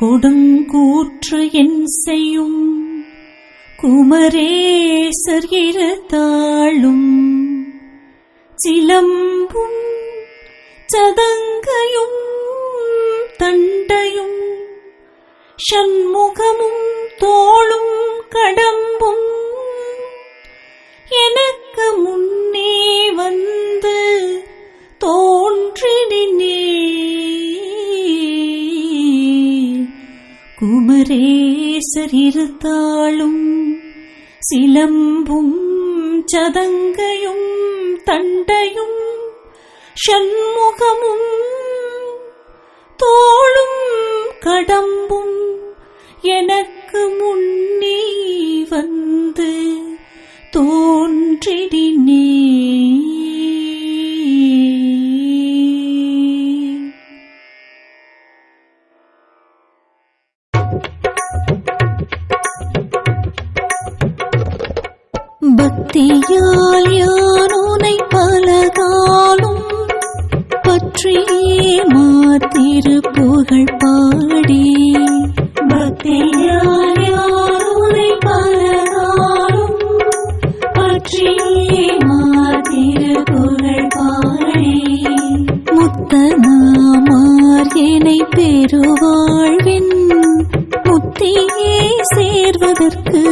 கொடுங்கூற்று என் செய்யும். குமரேசர் இருத்தாளும் சிலம்பும் சதங்கையும் தண்டையும். ஷண்முகமும் தோளும் கடம்பும். எனக்கு முன் குமரேசர் இருத்தாளும் சிலம்பும் சதங்கையும் தண்டையும் ஷண்முகமும் தோளும் கடம் பக்தியால் யானோனை பலகாலும் பற்றியே மாத்திரு புகழ் பாடி. பக்தியால் யானோனை பலகாலும் பற்றியே மாத்திரு புகழ் பாடி. முத்தனாமார் என்னை பெருவாழ்வின் முத்தியே சேர்வதற்கு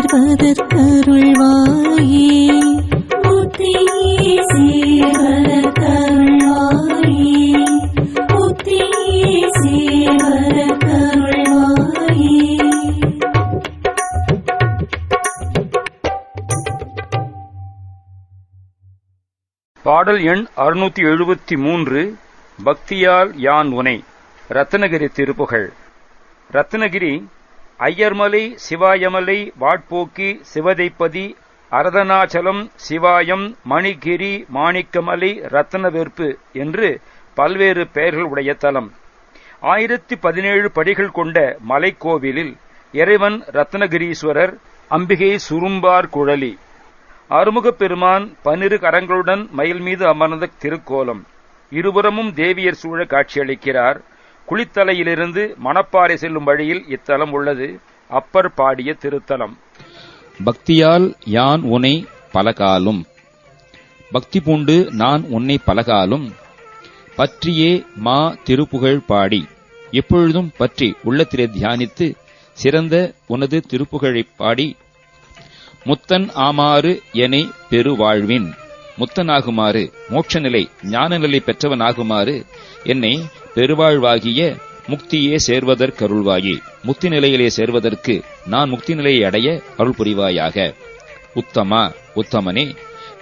சேர்வதற்கருள்வாயே. முத்தியே சேர்வதற்கருள்வாயே. முத்தியே சேர்வதற்கருள்வாயே. பாடல் எண் அறுநூத்தி எழுபத்தி மூன்று பக்தியால் யான் உனை. ரத்னகிரி திருப்புகழ். ரத்னகிரி ஐயர்மலை சிவாயமலை வாட்போக்கி சிவதைப்பதி அரதனாச்சலம் சிவாயம் மணிகிரி மாணிக்கமலை ரத்னவெற்பு என்று பல்வேறு பெயர்கள் உடைய தலம். ஆயிரத்தி பதினேழு படிகள் கொண்ட மலைக்கோவிலில் இறைவன் ரத்னகிரீஸ்வரர் அம்பிகை சுரும்பார் குழலி அருமுகப் பெருமான் பன்னிரு கரங்களுடன் மயில் மீது அமர்ந்த திருக்கோலம். இருபுறமும் தேவியர் சூழ காட்சியளிக்கிறார். குளித்தலையிலிருந்து மணப்பாறை செல்லும் வழியில் இத்தலம் உள்ளது. அப்பர் பாடிய திருத்தலம். பக்தியால் யான் உனை பலகாலும். பக்தி பூண்டு நான் உன்னை பலகாலும். பற்றியே மா திருப்புகழ் பாடி. எப்பொழுதும் பற்றி உள்ளத்திலே தியானித்து சிறந்த உனது திருப்புகழைப் பாடி. முத்தன் ஆமாறு எனை பெருவாழ்வின் முத்தனாகுமாறு மோட்சநிலை ஞானநிலை பெற்றவனாகுமாறு என்னை பெருவாழ்வாகிய முக்தியே சேர்வதற்கருள்வாயே முக்தி நிலையிலே சேர்வதற்கு நான் முக்தி நிலையை அடைய அருள் புரிவாயாக உத்தமா உத்தமனே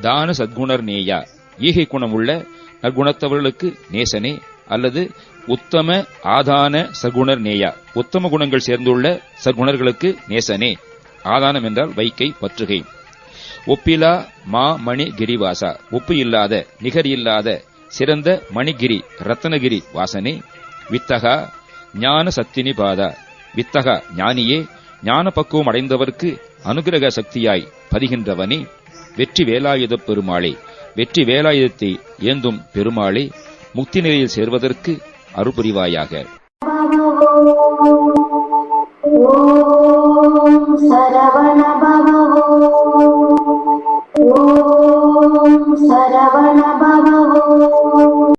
தான சத்குணர் நேயா. ஈகை குணமுள்ள நற்குணத்தவர்களுக்கு நேசனே அல்லது உத்தம ஆதான சகுணர் நேயா. உத்தம குணங்கள் சேர்ந்துள்ள சகுணர்களுக்கு நேசனே. ஆதானம் என்றால் வைக்கை பற்றுகை. ஒப்பிலா மா மணி கிரிவாசா ஒப்பு இல்லாத நிகர் இல்லாத சிறந்த மணிகிரி ரத்னகிரி வாசனே. வித்தகா ஞான சத்தினி பாதா. வித்தகா ஞானியே ஞான பக்குவம் அடைந்தவர்க்கு அனுகிரக சக்தியாய் பதிகின்றவனே. வெற்றி வேலாயுத பெருமாளே வெற்றி வேலாயுதத்தை ஏந்தும் பெருமாளே முக்தி நிலையில் சேர்வதற்கு அருபுரிவாயாக. சரவண